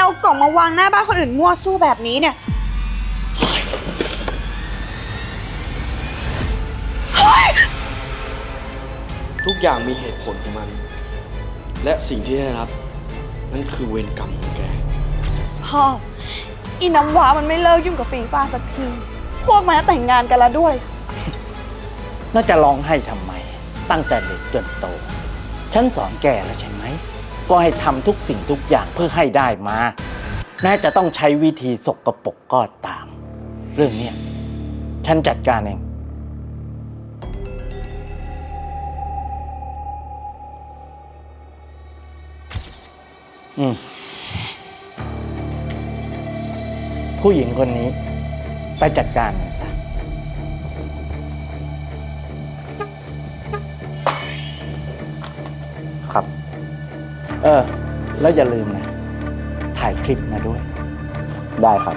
เอากล่องมาวางหน้าบ้านคนอื่นมั่วสู้แบบนี้เนี่ยทุกอย่างมีเหตุผลของมัน และสิ่งที่ได้รับ นั่นคือเวรกรรมของแก พ่ออีน้ำว้ามันไม่เลิกยุ่งกับฟีฟ้าสักที พวกมันจะแต่งงานกันแล้วด้วย น่าจะร้องให้ทำไม ตั้งแต่เด็กจนโต ฉันสอนแกแล้วใช่ไหม ก็ให้ทำทุกสิ่งทุกอย่างเพื่อให้ได้มา แม้จะต้องใช้วิธีสกรปรกก็ตาม เรื่องเนี้ยฉันจัดการเอง อืม ผู้หญิงคนนี้ไปจัดการมันซะ เออ แล้วอย่าลืมนะ ถ่ายคลิปมาด้วย ได้ครับ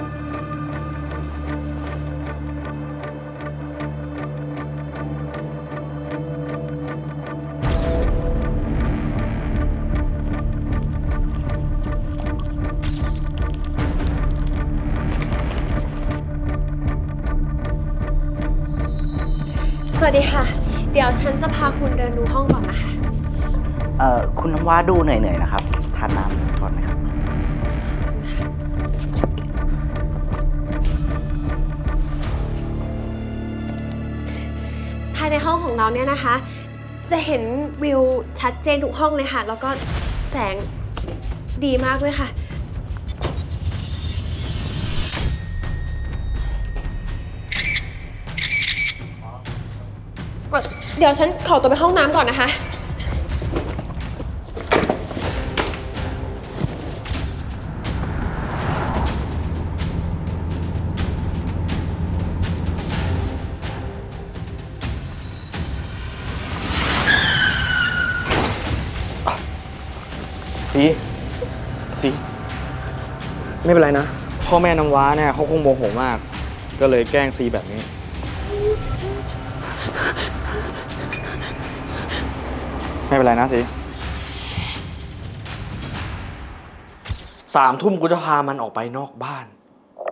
สวัสดีค่ะ เดี๋ยวฉันจะพาคุณเดินดูห้องก่อนนะคะเอ่อคุณน้ำว้าดูเหนื่อยๆนะครับ ทานน้ำก่อนไหมครับ ภายในห้องของเราเนี่ยนะคะ จะเห็นวิวชัดเจนทุกห้องเลยค่ะ แล้วก็แสงดีมากด้วยค่ะ เดี๋ยวฉันขอตัวไปห้องน้ำก่อนนะคะ สีสีไม่เป็นไรนะ พ่อแม่น้ำว้าเนี่ยเขาคงโมโหมาก ก็เลยแกล้งซีแบบนี้ ไม่เป็นไรนะสีสามทุ่มกูจะพามันออกไปนอกบ้าน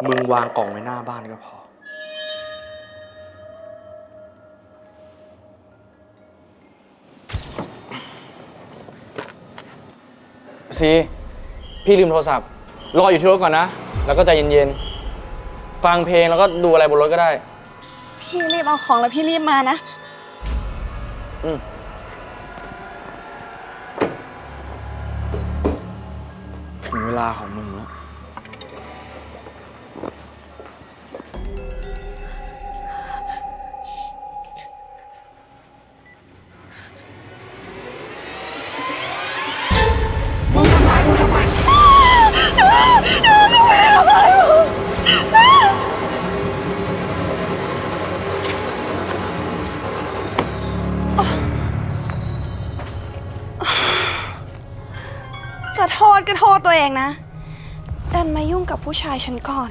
มึงวางกล่องไว้หน้าบ้านก็พอ ซีพี่ลืมโทรศัพท์ รออยู่ที่รถก่อนนะ แล้วก็ใจเย็นๆ ฟังเพลงแล้วก็ดูอะไรบนรถก็ได้ พี่รีบเอาของแล้วพี่รีบมานะ อืมถึงเวลาของมึงแล้ว ชายฉันก่อน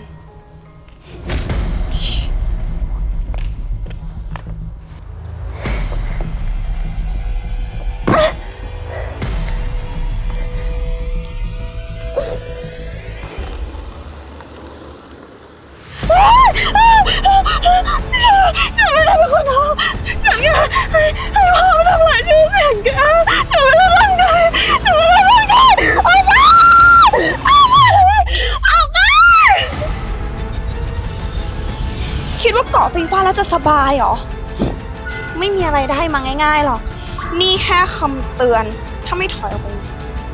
จะสบายเหรอ ไม่มีอะไรได้มาง่ายๆหรอก นี่แค่คำเตือน ถ้าไม่ถอยออกไป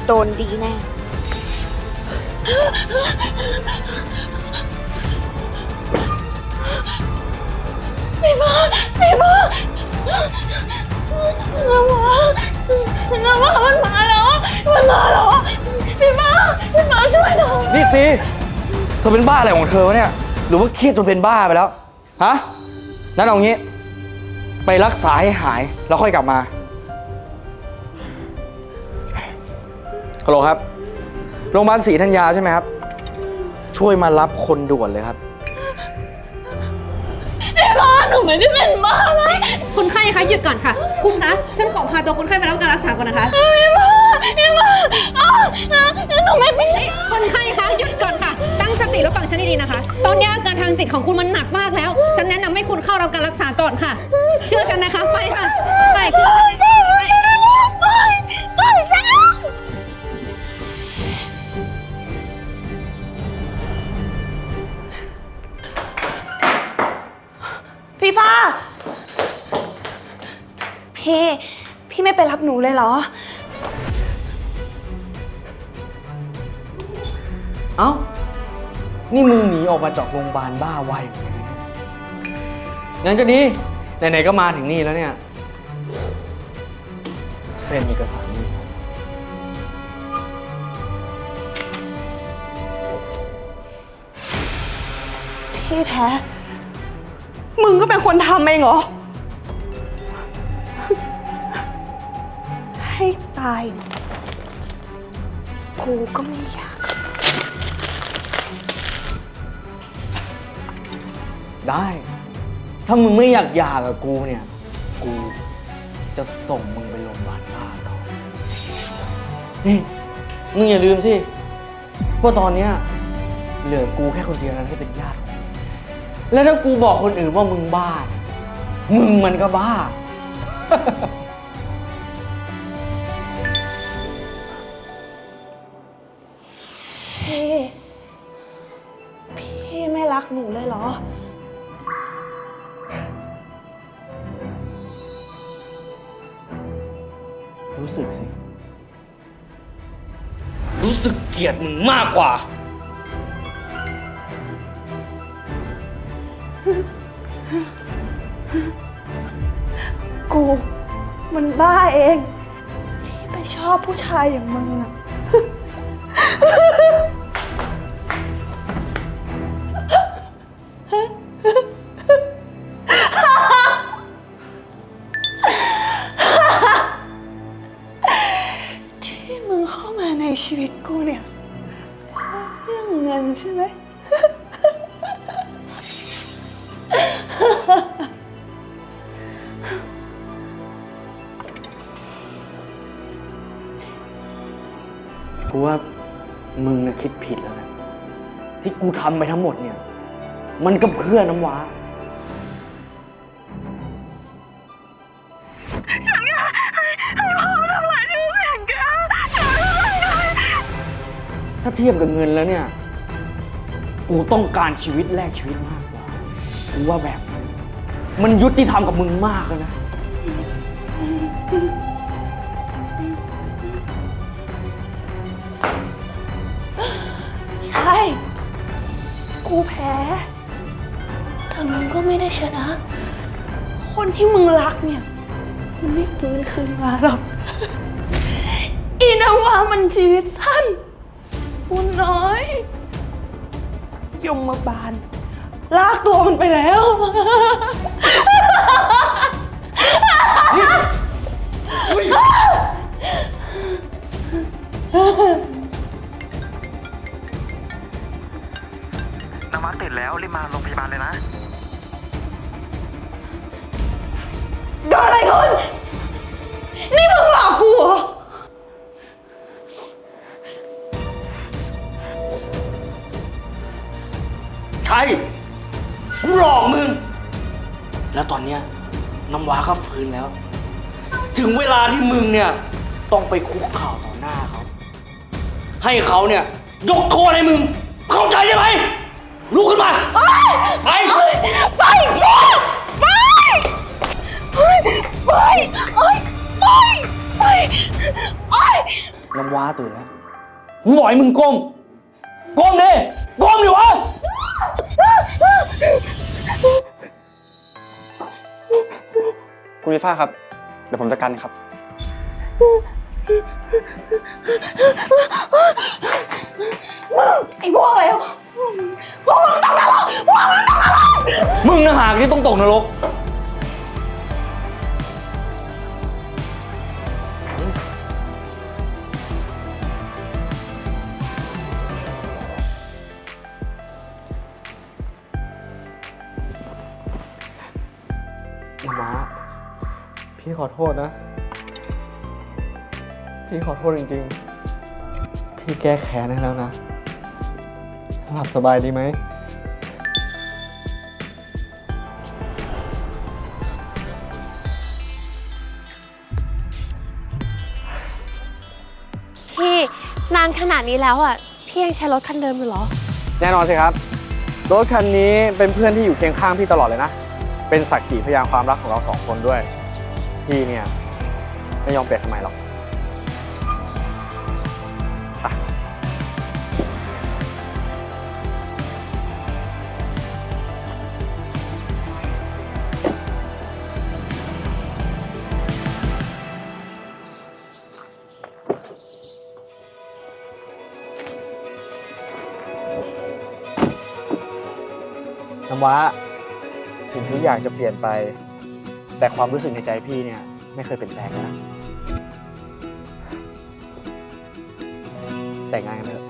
โดนดีแน่ ไม่มาไม่มาน้ำมาน้ำมามันมาแล้วมันมาแล้วพี่มาพี่มาช่วยหน่อย นี่ซีเธอเป็นบ้าอะไรของเธอวะเนี่ย หรือว่าเครียดจนเป็นบ้าไปแล้ว ฮะ งั้นเอางี้ ไปรักษาให้หายแล้วค่อยกลับมาฮัลโหลครับ โรงพยาบาลศรีธัญญาใช่ไหมครับ ช่วยมารับคนด่วนเลยครับ พ่าหนูไม่ได้เป็นบ้าไหมคนไข้คะหยุดก่อนค่ะ คุณนะฉันขอพาตัวคนไข้ไปรับการรักษาก่อนนะคะเอ้ยพ่อเอ้ยพ่อ้าาหนูไม่เป็นคนไข้คะหยุดก่อนค่ะ ตั้งสติแล้วฟังฉันดีๆนะคะ ตอนนี้อาการทางจิตของคุณมันหนักมากแล้ว นแนะนำให้คุณเข้ารับการรักษาก่อนค่ะ เชื่อฉันนะคะ ไปค่ะ ไปเชื่อฉันไปไปฉันพี่ฟ้า พี่ พี่ไม่ไปรับหนูเลยเหรอ เอ้า นี่มึงหนีออกมาจากโรงพยาบาลบ้าไวเหมือนกันนะ งั้นก็ดี ไหนๆ ก็มาถึงนี่แล้วเนี่ย เซ็นเอกสารนี่ที่แท้ มึงก็เป็นคนทำเองเหรอ ให้ตายกูก็ไม่อยาก ได้ ถ้ามึงไม่อยากหย่ากับกูเนี่ย กูจะส่งมึงไปโรงพยาบาลบ้าต่อนี่มึงอย่าลืมสิว่าตอนเนี้ยเหลือกูแค่คนเดียวนั้นที่เป็นญาติของมึงแล้วถ้ากูบอกคนอื่นว่ามึงบ้า มึงมันก็บ้า พี่ พี่ไม่รักหนูเลยเหรอ รู้สึกเกลียดมึงมากกว่า กู มันบ้าเอง ที่ไปชอบผู้ชายอย่างมึงอะ เรื่องเงินใช่ไหม กูว่ามึงนะคิดผิดแล้วนะที่กูทำไปทั้งหมดเนี่ย มันก็เพื่อน้ำว้า ถ้าเทียบกับเงินแล้วเนี่ย กูต้องการชีวิตแลกชีวิตมากกว่า กูว่าแบบนั้นมันยุติธรรมกับมึงมากแล้วนะ ใช่ กูแพ้ แต่มึงก็ไม่ได้ชนะ คนที่มึงรักเนี่ย มันไม่ฟื้นคืนมาหรอกอีนาวามันชีวิตสั้นบุญน้อย ยมมาบาลลากตัวมันไปแล้ว ใช่กูหลอกมึง แล้วตอนเนี้ยน้ำว้าก็ฟื้นแล้ว ถึงเวลาที่มึงเนี่ยต้องไปคุกเข่าต่อหน้าเขา ให้เขาเนี่ยยกโทษให้มึง เข้าใจใช่ไหมลุกขึ้นมาไปไปไปไปไปไปไปไปไปไปน้ำว้าตื่นแล้วกูบอกให้มึงก้ม ก้มดิ ก้มดิวะ คุณลิฟ้าครับ เดี๋ยวผมจัดการครับ ไอ้พวกเลวพวกมึงต้องนรกพวกมึงต้องนรกมึงนะหากที่ต้องตกนรก ว้า พี่ขอโทษนะ พี่ขอโทษจริงๆ พี่แก้แค้นได้แล้วนะ หลับสบายดีไหม พี่นานขนาดนี้แล้วอะ พี่ยังใช้รถคันเดิมอยู่เหรอ แน่นอนสิครับ รถคันนี้เป็นเพื่อนที่อยู่เคียงข้างพี่ตลอดเลยนะ เป็นสักขีพยานความรักของเราสองคนด้วย พี่เนี่ย ไม่ยอมเปลี่ยนทำไมหรอกน้ำว้า ถึงทุกอย่างจะเปลี่ยนไป แต่ความรู้สึกในใจพี่เนี่ย ไม่เคยเปลี่ยนแปลงนะแต่งงานกันเถอะ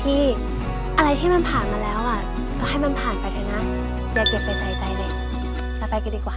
พี่ อะไรที่มันผ่านมาแล้วอะ ก็ให้มันผ่านไปเถอะนะ อย่าเก็บไปใส่ใจเลย ไปกันดีกว่า